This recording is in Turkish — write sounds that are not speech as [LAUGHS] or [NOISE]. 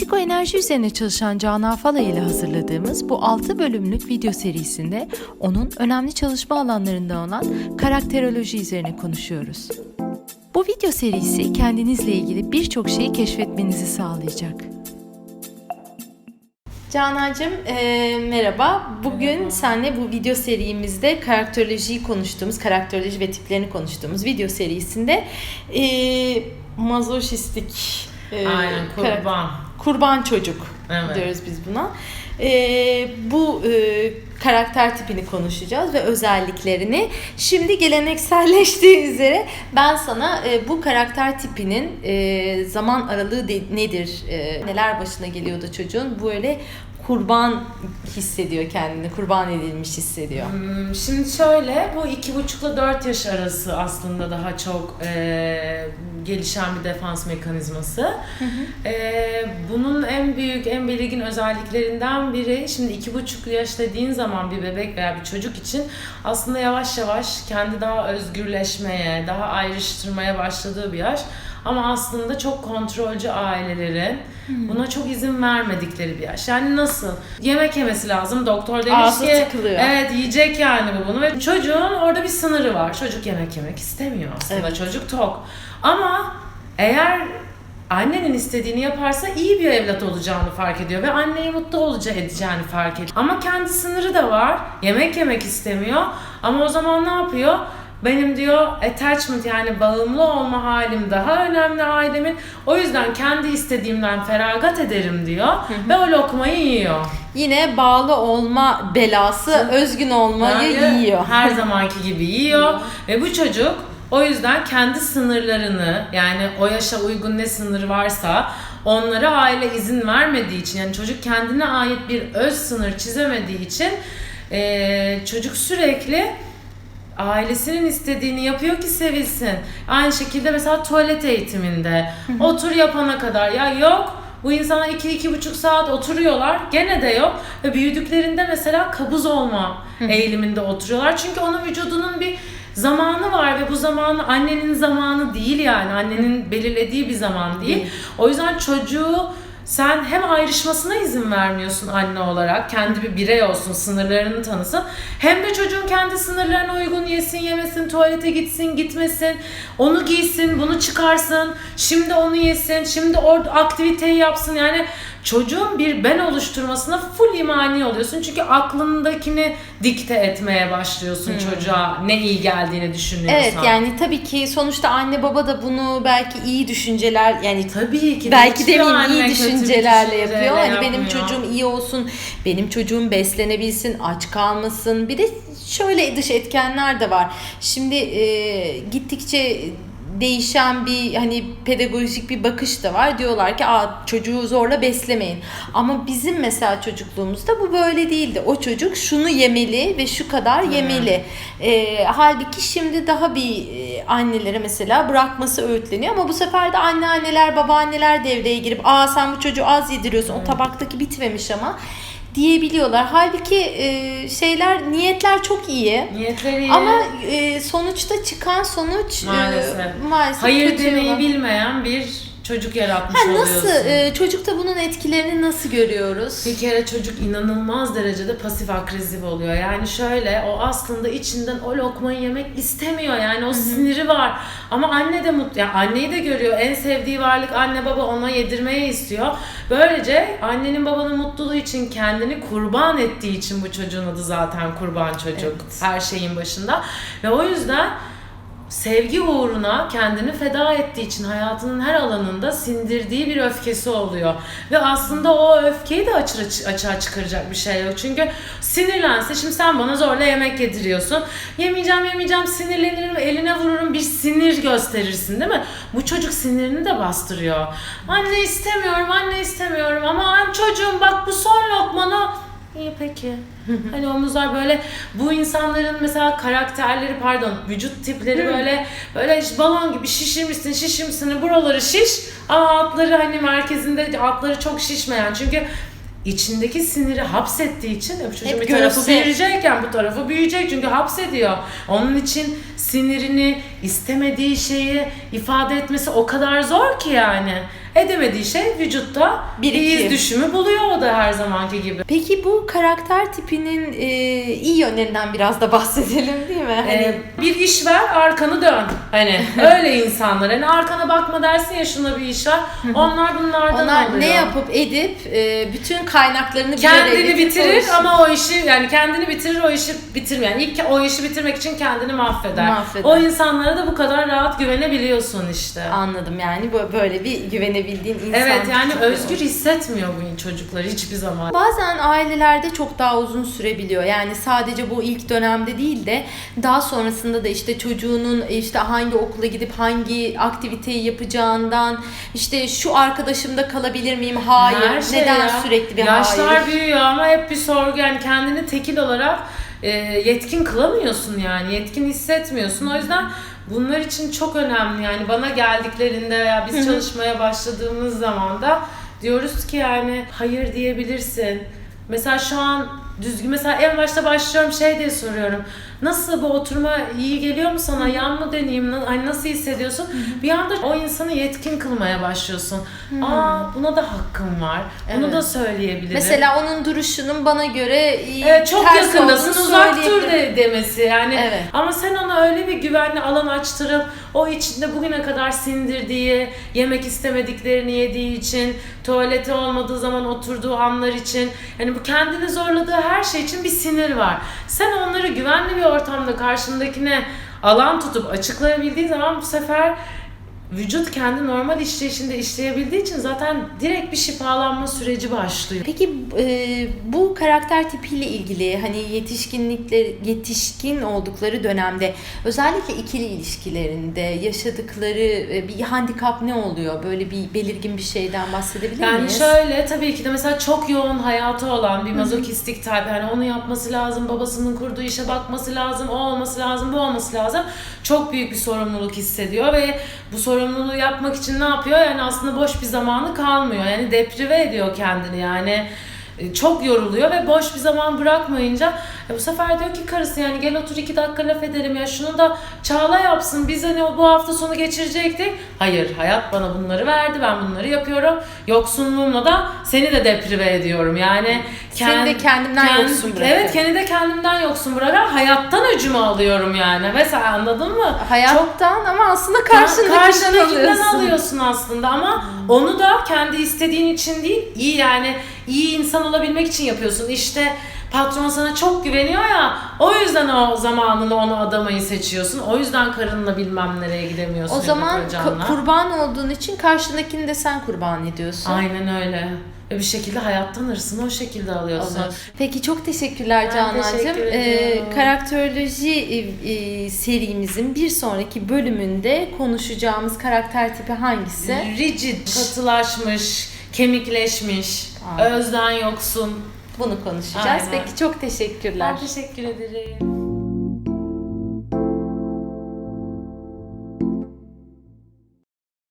Psikoenerji üzerine çalışan Canan Falay ile hazırladığımız bu 6 bölümlük video serisinde onun önemli çalışma alanlarından olan karakteroloji üzerine konuşuyoruz. Bu video serisi kendinizle ilgili birçok şeyi keşfetmenizi sağlayacak. Canancığım e, merhaba. Bugün Merhaba. seninle bu video serimizde karakterolojiyi konuştuğumuz, karakteroloji ve tiplerini konuştuğumuz video serisinde e, mazoşistik e, Aynen kurban. Kurban çocuk Evet. diyoruz biz buna. Ee, bu e, karakter tipini konuşacağız ve özelliklerini. Şimdi gelenekselleştiği [LAUGHS] üzere ben sana e, bu karakter tipinin e, zaman aralığı de- nedir, e, neler başına geliyordu çocuğun böyle kurban hissediyor kendini, kurban edilmiş hissediyor. Hmm, Şimdi şöyle bu iki buçukla dört yaş arası aslında daha çok e, gelişen bir defans mekanizması. E, bunun en büyük, en belirgin özelliklerinden biri şimdi iki buçuk yaş dediğin zaman bir bebek veya bir çocuk için aslında yavaş yavaş kendi daha özgürleşmeye, daha ayrıştırmaya başladığı bir yaş. Ama aslında çok kontrolcü ailelerin buna çok izin vermedikleri bir yaş. Yani nasıl? Yemek yemesi lazım. Doktor demiş Ağzı ki tıkılıyor. evet yiyecek yani bu bunu ve çocuğun orada bir sınırı var. Çocuk yemek yemek istemiyor aslında. Evet. Çocuk tok. Ama eğer annenin istediğini yaparsa iyi bir evlat olacağını fark ediyor ve anneyi mutlu olacağı edeceğini fark ediyor. Ama kendi sınırı da var. Yemek yemek istemiyor. Ama o zaman ne yapıyor? Benim diyor attachment yani bağımlı olma halim daha önemli ailemin. O yüzden kendi istediğimden feragat ederim diyor ve o lokmayı yiyor. Yine bağlı olma belası, özgün olmayı Yani yiyor. Her zamanki gibi yiyor ve bu çocuk o yüzden kendi sınırlarını yani o yaşa uygun ne sınır varsa onlara aile izin vermediği için yani çocuk kendine ait bir öz sınır çizemediği için eee, çocuk sürekli ailesinin istediğini yapıyor ki sevilsin. Aynı şekilde mesela tuvalet eğitiminde. Otur yapana kadar. Ya yok bu insana iki iki buçuk saat oturuyorlar. Gene de yok. Ve büyüdüklerinde mesela kabuz olma eğiliminde oturuyorlar. Çünkü onun vücudunun bir zamanı var ve bu zamanı annenin zamanı değil yani. Annenin belirlediği bir zaman. Değil. O yüzden çocuğu sen hem ayrışmasına izin vermiyorsun anne olarak, kendi bir birey olsun, sınırlarını tanısın. Hem de çocuğun kendi sınırlarına uygun yesin, yemesin, tuvalete gitsin, gitmesin, onu giysin, bunu çıkarsın, şimdi onu yesin, şimdi orada aktiviteyi yapsın. Yani çocuğun bir ben oluşturmasına full imani oluyorsun. Çünkü aklındakini dikte etmeye başlıyorsun çocuğa ne iyi geldiğini düşünüyorsan. Evet yani tabii ki sonuçta anne baba da bunu belki iyi düşünceler yani Tabii ki. de belki demeyeyim iyi düşüncelerle yapıyor. Hani benim yapmıyor. çocuğum iyi olsun, benim çocuğum beslenebilsin, aç kalmasın. Bir de şöyle dış etkenler de var. Şimdi e, gittikçe değişen bir hani pedagojik bir bakış da var. Diyorlar ki Aa, çocuğu zorla beslemeyin. Ama bizim mesela çocukluğumuzda bu böyle değildi. O çocuk şunu yemeli ve şu kadar yemeli. E, halbuki şimdi daha bir e, annelere mesela bırakması öğütleniyor ama bu sefer de anneanneler, babaanneler devreye girip aa sen bu çocuğu az yediriyorsun o tabaktaki bitmemiş ama diyebiliyorlar. Halbuki e, şeyler niyetler çok iyi. Niyetleri iyi. Ama e, sonuçta çıkan sonuç e, Maalesef. maalesef Hayır demeyi bilmeyen bir çocuk yaratmış Ha, oluyorsun. nasıl e, çocukta bunun etkilerini nasıl görüyoruz? Bir kere çocuk inanılmaz derecede pasif agresif oluyor. Yani şöyle o aslında içinden o lokmayı yemek istemiyor. Yani o siniri var. Ama anne de mutlu. Yani anneyi de görüyor. En sevdiği varlık anne baba ona yedirmeye istiyor. Böylece annenin babanın mutluluğu için kendini kurban ettiği için bu çocuğun adı zaten kurban çocuk. Evet. Her şeyin başında. Ve o yüzden sevgi uğruna kendini feda ettiği için hayatının her alanında sindirdiği bir öfkesi oluyor. Ve aslında o öfkeyi de açığa, açığa çıkaracak bir şey yok. Çünkü sinirlense şimdi sen bana zorla yemek yediriyorsun. Yemeyeceğim yemeyeceğim sinirlenirim eline vururum bir sinir gösterirsin değil mi? Bu çocuk sinirini de bastırıyor. Anne istemiyorum anne istemiyorum ama çocuğum bak bu son lokmanı İyi peki. hani omuzlar böyle bu insanların mesela karakterleri pardon vücut tipleri böyle böyle balon gibi şişirmişsin şişirmişsin buraları şiş ama altları hani merkezinde altları çok şişmeyen çünkü içindeki siniri hapsettiği için çocuğun Hep bir tarafı göğüste. büyüyecekken bu tarafı büyüyecek çünkü hapsediyor. Onun için sinirini istemediği şeyi ifade etmesi o kadar zor ki yani. Edemediği şey vücutta bir iz düşümü buluyor o da her zamanki gibi. Peki bu karakter tipinin e, iyi yönlerinden biraz da bahsedelim değil mi? Hani Ee, bir iş ver arkanı dön. Hani [LAUGHS] öyle insanlar. Hani arkana bakma dersin ya şuna bir iş var. Onlar bunlardan onlar alıyor. ne yapıp edip e, bütün kaynaklarını bir kendini bitirir ama o işi yani kendini bitirir o işi bitirmeyen. Yani ilk o işi bitirmek için kendini mahveder. Mahveder. O insanlara da bu kadar rahat güvenebiliyorsun işte. Anladım yani böyle bir güvenebildiğin insan. Evet yani tipi özgür hissetmiyor bu çocuklar hiçbir zaman. Bazen ailelerde çok daha uzun sürebiliyor. Yani sadece bu ilk dönemde değil de daha sonrasında da işte çocuğunun işte hangi okula gidip hangi aktiviteyi yapacağından işte şu arkadaşımda kalabilir miyim? Hayır. Her şey Neden ya. sürekli bir Yaşlar hayır? büyüyor ama hep bir sorgu yani kendini tekil olarak e, yetkin kılamıyorsun yani yetkin hissetmiyorsun o yüzden bunlar için çok önemli yani bana geldiklerinde veya biz çalışmaya başladığımız zaman da diyoruz ki yani hayır diyebilirsin. Mesela şu an düzgün mesela en başta başlıyorum şey diye soruyorum. Nasıl bu oturma iyi geliyor mu sana? Yan mı deneyeyim? Hani nasıl hissediyorsun? Bir anda o insanı yetkin kılmaya başlıyorsun. Aa buna da hakkım var. Bunu Evet. da söyleyebilirim. Mesela onun duruşunun bana göre iyi, Evet, çok ters yakındasın olduğunu uzak. De demesi yani. Evet. Ama sen ona öyle bir güvenli alan açtırıp o içinde bugüne kadar sindirdiği, yemek istemediklerini yediği için, tuvaleti olmadığı zaman oturduğu anlar için, yani bu kendini zorladığı her şey için bir sinir var. Sen onları güvenli bir ortamda karşındakine alan tutup açıklayabildiğin zaman bu sefer vücut kendi normal işleyişinde işleyebildiği için zaten direkt bir şifalanma süreci başlıyor. Peki e, bu karakter tipiyle ilgili hani yetişkinlikler yetişkin oldukları dönemde özellikle ikili ilişkilerinde yaşadıkları e, bir handikap ne oluyor? Böyle bir belirgin bir şeyden bahsedebilir Yani miyiz? şöyle tabii ki de mesela çok yoğun hayatı olan bir mazokistik tip yani onu yapması lazım, babasının kurduğu işe bakması lazım, o olması lazım, bu olması lazım. Çok büyük bir sorumluluk hissediyor ve bu sorumluluğu yapmak için ne yapıyor? Yani aslında boş bir zamanı kalmıyor. Yani deprive ediyor kendini yani çok yoruluyor ve boş bir zaman bırakmayınca e, bu sefer diyor ki karısı yani gel otur iki dakika laf edelim ya şunu da Çağla yapsın biz hani o bu hafta sonu geçirecektik. Hayır hayat bana bunları verdi ben bunları yapıyorum. Yoksunluğumla da seni de deprive ediyorum yani. Seni de kendimden yoksun bırakıyorum. Evet kendi de kendimden yoksun bırakarak hayattan öcümü alıyorum yani. Mesela anladın mı? Hayattan ama aslında Karşındakinden karşındakinden alıyorsun. alıyorsun aslında ama onu da kendi istediğin için değil, iyi yani iyi insan olabilmek için yapıyorsun. İşte patron sana çok güveniyor ya, o yüzden o zamanını onu adamayı seçiyorsun. O yüzden karınla bilmem nereye gidemiyorsun. O zaman kurban olduğun için karşındakini de sen kurban ediyorsun. Aynen öyle. Ve bir şekilde hayattan hırsını o şekilde alıyorsun. Olur. Peki çok teşekkürler Canancığım. Ee, karakteroloji e, e, serimizin bir sonraki bölümünde konuşacağımız karakter tipi hangisi? Rigid, katılaşmış, kemikleşmiş, Aynen. özden yoksun. Bunu konuşacağız. Aynen. Peki çok teşekkürler. Ben teşekkür ederim.